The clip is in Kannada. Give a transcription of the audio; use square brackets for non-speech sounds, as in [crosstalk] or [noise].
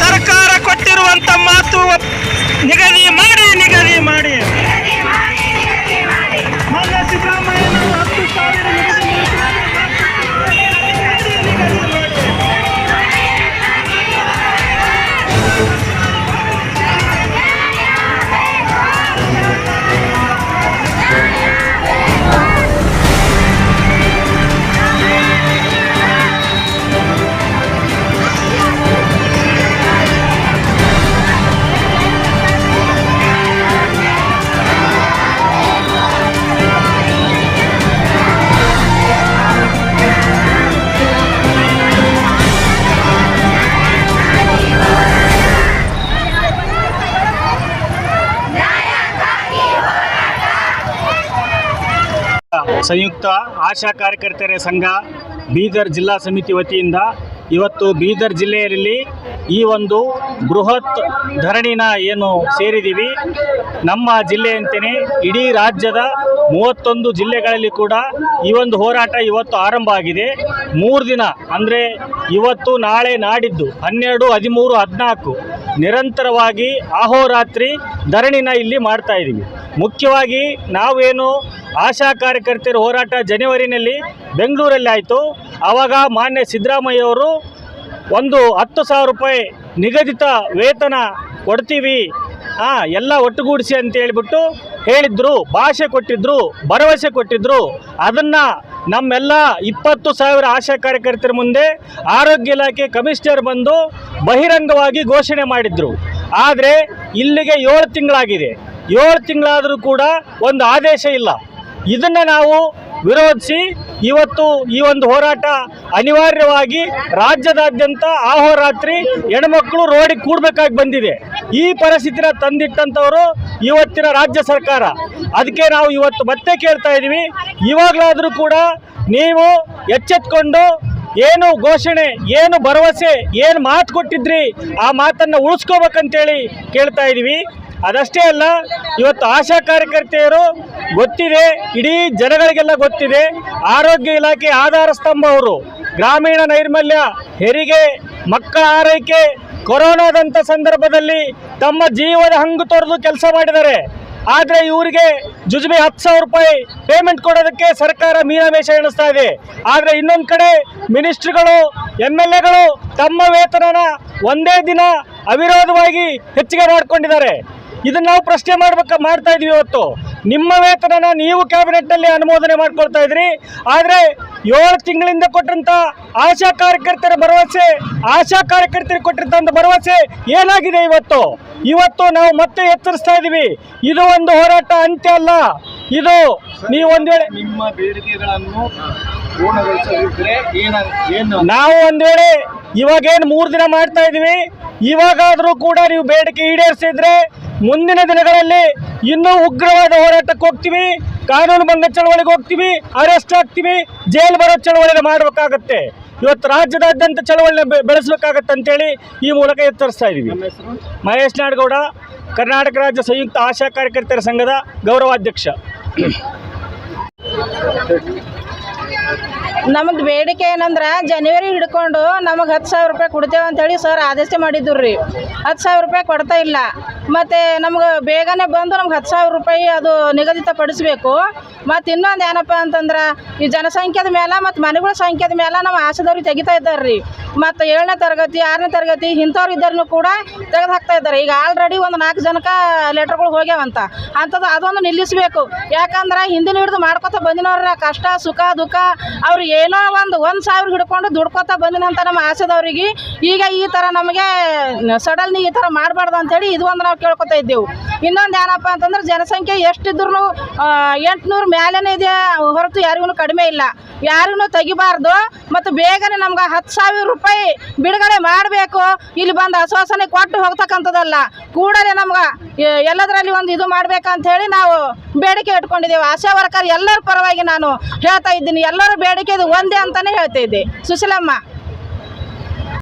ಸರ್ಕಾರ ಕೊಟ್ಟಿರುವಂತ ಮಾತು ನಿಗದಿ ಮಾಡಿ ನಿಗದಿ ಮಾಡಿ. ಸಿದ್ದರಾಮಯ್ಯ. ಸಂಯುಕ್ತ ಆಶಾ ಕಾರ್ಯಕರ್ತರ ಸಂಘ ಬೀದರ್ ಜಿಲ್ಲಾ ಸಮಿತಿ ವತಿಯಿಂದ ಇವತ್ತು ಬೀದರ್ ಜಿಲ್ಲೆಯಲ್ಲಿ ಈ ಒಂದು ಬೃಹತ್ ಧರಣಿನ ಏನು ಸೇರಿದ್ದೀವಿ. ನಮ್ಮ ಜಿಲ್ಲೆಯಂತೆಯೇ ಇಡೀ ರಾಜ್ಯದ ಮೂವತ್ತೊಂದು ಜಿಲ್ಲೆಗಳಲ್ಲಿ ಕೂಡ ಈ ಒಂದು ಹೋರಾಟ ಇವತ್ತು ಆರಂಭ ಆಗಿದೆ. ಮೂರು ದಿನ ಅಂದರೆ ಇವತ್ತು ನಾಳೆ ನಾಡಿದ್ದು ಹನ್ನೆರಡು, ಹದಿಮೂರು, ಹದಿನಾಲ್ಕು ನಿರಂತರವಾಗಿ ಅಹೋರಾತ್ರಿ ಧರಣಿನ ಇಲ್ಲಿ ಮಾಡ್ತಾ ಇದ್ದೀವಿ. ಮುಖ್ಯವಾಗಿ ನಾವೇನು ಆಶಾ ಕಾರ್ಯಕರ್ತರ ಹೋರಾಟ ಜನವರಿನಲ್ಲಿ ಬೆಂಗಳೂರಲ್ಲಿ ಆಯಿತು. ಆವಾಗ ಮಾನ್ಯ ಸಿದ್ದರಾಮಯ್ಯವರು ಒಂದು ಹತ್ತು ಸಾವಿರ ರೂಪಾಯಿ ನಿಗದಿತ ವೇತನ ಕೊಡ್ತೀವಿ. ಹಾಂ ಎಲ್ಲ ಒಟ್ಟುಗೂಡಿಸಿ ಅಂತ ಹೇಳಿಬಿಟ್ಟು ಹೇಳಿದ್ರು. ಭಾಷೆ ಕೊಟ್ಟಿದ್ರು, ಭರವಸೆ ಕೊಟ್ಟಿದ್ರು. ಅದನ್ನು ನಮ್ಮೆಲ್ಲ ಇಪ್ಪತ್ತು ಸಾವಿರ ಆಶಾ ಕಾರ್ಯಕರ್ತರ ಮುಂದೆ ಆರೋಗ್ಯ ಇಲಾಖೆ ಕಮಿಷನರ್ ಬಂದು ಬಹಿರಂಗವಾಗಿ ಘೋಷಣೆ ಮಾಡಿದ್ರು. ಆದರೆ ಇಲ್ಲಿಗೆ ಏಳು ತಿಂಗಳಾಗಿದೆ. ಏಳು ತಿಂಗಳಾದರೂ ಕೂಡ ಒಂದು ಆದೇಶ ಇಲ್ಲ. ಇದನ್ನು ನಾವು ವಿರೋಧಿಸಿ ಇವತ್ತು ಈ ಒಂದು ಹೋರಾಟ ಅನಿವಾರ್ಯವಾಗಿ ರಾಜ್ಯದಾದ್ಯಂತ ಆಹೋರಾತ್ರಿ ಹೆಣ್ಮಕ್ಳು ರೋಡಿಗೆ ಕೂಡಬೇಕಾಗಿ ಬಂದಿದೆ. ಈ ಪರಿಸ್ಥಿತಿನ ತಂದಿಟ್ಟಂಥವರು ಇವತ್ತಿನ ರಾಜ್ಯ ಸರ್ಕಾರ. ಅದಕ್ಕೆ ನಾವು ಇವತ್ತು ಮತ್ತೆ ಕೇಳ್ತಾ ಇದ್ದೀವಿ. ಇವಾಗಲಾದರೂ ಕೂಡ ನೀವು ಎಚ್ಚೆತ್ಕೊಂಡು ಏನು ಘೋಷಣೆ, ಏನು ಭರವಸೆ, ಏನು ಮಾತು ಕೊಟ್ಟಿದ್ರಿ, ಆ ಮಾತನ್ನು ಉಳಿಸ್ಕೋಬೇಕಂತೇಳಿ ಕೇಳ್ತಾ ಇದ್ದೀವಿ. ಅದಷ್ಟೇ ಅಲ್ಲ, ಇವತ್ತು ಆಶಾ ಕಾರ್ಯಕರ್ತೆಯರು ಗೊತ್ತಿದೆ, ಇಡೀ ಜನಗಳಿಗೆಲ್ಲ ಗೊತ್ತಿದೆ, ಆರೋಗ್ಯ ಇಲಾಖೆ ಆಧಾರ ಸ್ತಂಭ ಅವರು, ಗ್ರಾಮೀಣ ನೈರ್ಮಲ್ಯ, ಹೆರಿಗೆ, ಮಕ್ಕಳ ಆರೈಕೆ, ಕೊರೋನಾದಂಥ ಸಂದರ್ಭದಲ್ಲಿ ತಮ್ಮ ಜೀವದ ಹಂಗು ತೊರೆದು ಕೆಲಸ ಮಾಡಿದ್ದಾರೆ. ಆದರೆ ಇವರಿಗೆ ಜುಜುಬಿ ಹತ್ತು ಸಾವಿರ ರೂಪಾಯಿ ಪೇಮೆಂಟ್ ಕೊಡೋದಕ್ಕೆ ಸರ್ಕಾರ ಮೀನಾವೇಶ ಎಣಿಸ್ತಾ ಇದೆ. ಆದರೆ ಇನ್ನೊಂದು ಕಡೆ ಮಿನಿಸ್ಟ್ರಿಗಳು ಎಂ ಎಲ್ ಎಗಳು ತಮ್ಮ ವೇತನನ ಒಂದೇ ದಿನ ಅವಿರೋಧವಾಗಿ ಹೆಚ್ಚಿಗೆ ಮಾಡಿಕೊಂಡಿದ್ದಾರೆ. ಇದನ್ನ ನಾವು ಪ್ರಶ್ನೆ ಮಾಡ್ಬೇಕ ಮಾಡ್ತಾ ಇದೀವಿ ಇವತ್ತು. ನಿಮ್ಮ ವೇತನನ ನೀವು ಕ್ಯಾಬಿನೆಟ್ನಲ್ಲಿ ಅನುಮೋದನೆ ಮಾಡ್ಕೊಳ್ತಾ ಇದ್ರಿ. ಆದರೆ ಏಳು ತಿಂಗಳಿಂದ ಕೊಟ್ಟಂತ ಆಶಾ ಕಾರ್ಯಕರ್ತರ ಭರವಸೆ ಆಶಾ ಕಾರ್ಯಕರ್ತರಿಗೆ ಕೊಟ್ಟಿರ್ತ ಭರವಸೆ ಏನಾಗಿದೆ ಇವತ್ತು? ಇವತ್ತು ನಾವು ಮತ್ತೆ ಎಚ್ಚರಿಸ್ತಾ ಇದ್ದೀವಿ ಇದು ಒಂದು ಹೋರಾಟ ಅಂತ್ಯ ಅಲ್ಲ. ಇದು ನೀವು ಒಂದ್ ವೇಳೆ ನಿಮ್ಮ ಬೇಡಿಕೆಗಳನ್ನು ನಾವು ಒಂದ್ ವೇಳೆ ಇವಾಗೇನು ಮೂರು ದಿನ ಮಾಡ್ತಾ ಇದೀವಿ ಇವಾಗಾದರೂ ಕೂಡ ನೀವು ಬೇಡಿಕೆ ಈಡೇರಿಸಿದ್ರೆ ಮುಂದಿನ ದಿನಗಳಲ್ಲಿ ಇನ್ನೂ ಉಗ್ರವಾದ ಹೋರಾಟಕ್ಕೆ ಹೋಗ್ತೀವಿ ಕಾನೂನು ಭಂಗ ಚಳವಳಿಗೆ ಹೋಗ್ತೀವಿ ಅರೆಸ್ಟ್ ಆಗ್ತೀವಿ ಜೈಲು ಬರೋ ಚಳವಳಿನ ಮಾಡಬೇಕಾಗತ್ತೆ. ಇವತ್ತು ರಾಜ್ಯದಾದ್ಯಂತ ಚಳವಳಿನ ಬೆ- ಅಂತ ಅಂತೇಳಿ ಈ ಮೂಲಕ ಎತ್ತರಿಸ್ತಾ ಇದ್ದೀವಿ. ಮಹೇಶ್ ನಾಡಗೌಡ ಕರ್ನಾಟಕ ರಾಜ್ಯ ಸಂಯುಕ್ತ ಆಶಾ ಕಾರ್ಯಕರ್ತರ ಸಂಘದ ಗೌರವಾಧ್ಯಕ್ಷ. [coughs] ನಮ್ದು ಬೇಡಿಕೆ ಏನಂದ್ರೆ ಜನವರಿ ಹಿಡ್ಕೊಂಡು ನಮಗೆ ಹತ್ತು ಸಾವಿರ ರೂಪಾಯಿ ಕೊಡ್ತೇವೆ ಅಂತೇಳಿ ಸರ್ ಆದೇಶ ಮಾಡಿದ್ರು ರೀ. ಹತ್ತು ಸಾವಿರ ರೂಪಾಯಿ ಕೊಡ್ತಾ ಇಲ್ಲ. ಮತ್ತು ನಮ್ಗೆ ಬೇಗನೆ ಬಂದು ನಮ್ಗೆ ಹತ್ತು ಸಾವಿರ ರೂಪಾಯಿ ಅದು ನಿಗದಿತ ಪಡಿಸ್ಬೇಕು ಮತ್ತು ಇನ್ನೊಂದು ಏನಪ್ಪ ಅಂತಂದ್ರೆ, ಈ ಜನಸಂಖ್ಯೆದ ಮೇಲೆ ಮತ್ತು ಮನೆಗಳ ಸಂಖ್ಯೆದ ಮೇಲೆ ನಮ್ಮ ಆಸೆದವ್ರಿಗೆ ತೆಗಿತಾ ಇದ್ದಾರೆ ರೀ ಮತ್ತು ಏಳನೇ ತರಗತಿ, ಆರನೇ ತರಗತಿ ಇಂಥವ್ರು ಇದ್ದರೂ ಕೂಡ ತೆಗೆದು ಹಾಕ್ತಾ ಇದ್ದಾರೆ. ಈಗ ಆಲ್ರೆಡಿ ಒಂದು ನಾಲ್ಕು ಜನಕ್ಕೆ ಲೆಟ್ರ್ಗಳು ಹೋಗ್ಯಾವಂತ ಅಂಥದ್ದು ಅದೊಂದು ನಿಲ್ಲಿಸಬೇಕು. ಯಾಕಂದ್ರೆ ಹಿಂದಿನ ಹಿಡಿದು ಮಾಡ್ಕೊತ ಬಂದಿನವ್ರ ಕಷ್ಟ, ಸುಖ, ದುಃಖ ಅವ್ರು ಏನೋ ಒಂದು ಒಂದು ಸಾವಿರ ಹಿಡ್ಕೊಂಡು ದುಡ್ಕೊತ ಬಂದಿನಂತ ನಮ್ಮ ಆಸೆದವ್ರಿಗೆ ಈಗ ಈ ಥರ ನಮಗೆ ಸಡನ್ಲಿ ಈ ಥರ ಮಾಡಬಾರ್ದು ಅಂತೇಳಿ ಇದು ಒಂದು ಕೇಳ್ಕೊತಾ ಇದ್ದೆವು. ಇನ್ನೊಂದು ಏನಪ್ಪ ಅಂತಂದ್ರೆ ಜನಸಂಖ್ಯೆ ಎಷ್ಟಿದ್ರು ಎಂಟುನೂರು ಮ್ಯಾಲೇನೇ ಇದೆ ಹೊರತು ಯಾರಿಗೂ ಕಡಿಮೆ ಇಲ್ಲ. ಯಾರಿಗೂ ತೆಗಿಬಾರ್ದು ಮತ್ತು ಬೇಗನೆ ನಮ್ಗೆ ಹತ್ತು ಸಾವಿರ ರೂಪಾಯಿ ಬಿಡುಗಡೆ ಮಾಡಬೇಕು. ಇಲ್ಲಿ ಬಂದು ಆಶ್ವಾಸನೆ ಕೊಟ್ಟು ಹೋಗ್ತಕ್ಕಂಥದ್ದಲ್ಲ. ಕೂಡಲೇ ನಮ್ಗೆ ಎಲ್ಲದರಲ್ಲಿ ಒಂದು ಇದು ಮಾಡ್ಬೇಕಂತ ಹೇಳಿ ನಾವು ಬೇಡಿಕೆ ಇಟ್ಕೊಂಡಿದ್ದೇವೆ. ಆಶಾ ವರ್ಕರ್ ಎಲ್ಲರ ಪರವಾಗಿ ನಾನು ಹೇಳ್ತಾ ಇದ್ದೀನಿ. ಎಲ್ಲರೂ ಬೇಡಿಕೆ ಇದು ಒಂದೇ ಅಂತಲೇ ಹೇಳ್ತಾ ಇದ್ದೆ. ಸುಶೀಲಮ್ಮ.